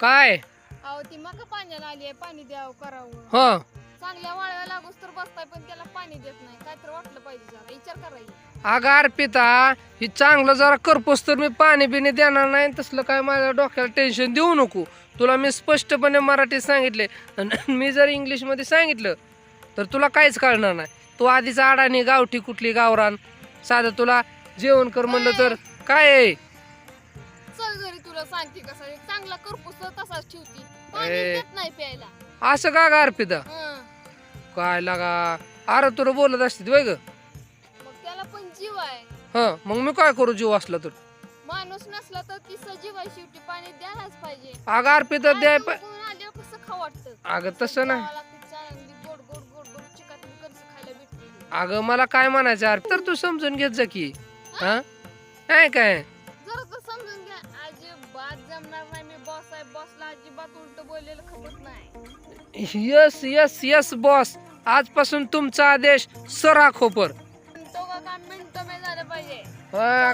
काय? अहो ती मका पाण्याला आली आहे पाणी द्यावं करावं. ह. चांगल्या वाळव्या लागूस तर बसताय पण त्याला पाणी देत नाही. काय तर वाटलं पाहिजे जरा. विचार करायची अगं अर्पिता ही चांगलं जरा करपोस तर मी पाणी बिणी देणार नाही तसलं काय माझ्या डोक्याला टेन्शन देऊ नको. तुला मी स्पष्टपणे मराठीत सांगितले आणि मी जर इंग्लिशमध्ये सांगितलं तर तुला काहीच कळणार नाही. तू आधीच अडाणी गावठी कुठली गावरान. साधं तुला जेवण कर म्हणलं तर. काय आहे? तुला सांगते कसा चांगला करपूस तसाच ठेवती. पाणी ए. देत नाही प्यायला. असं का ग अर्पिता? हं. काय लागा? अरे तुला बोलत असते वय ग. मग त्याला पण जीव आहे. हं मग मी काय करू जीव असला तर? माणूस नसला तर ती सजीव आहे शेवटी पाणी द्यायलाच पाहिजे. अगं अर्पिता द्याय पण उगवून आल्यावर कसं खाऊ वाटतं? अगं तसं नाही. गावाला ती चांगली गोड गोड गोड गोड चिकाटी कणसं खायला भेटते. अगं मला काय म्हणायचं अर्पित? तर तू समजून घेत जा की. हा? काय काय? अजिबात जमणार नाही मी बॉस आहे. बॉसला अजिबात उलट बोललेलं खपत नाही. यस यस यस बॉस आजपासून तुमचा आदेश सरा खोपर तो का काम मिनिटं झालं पाहिजे. हा,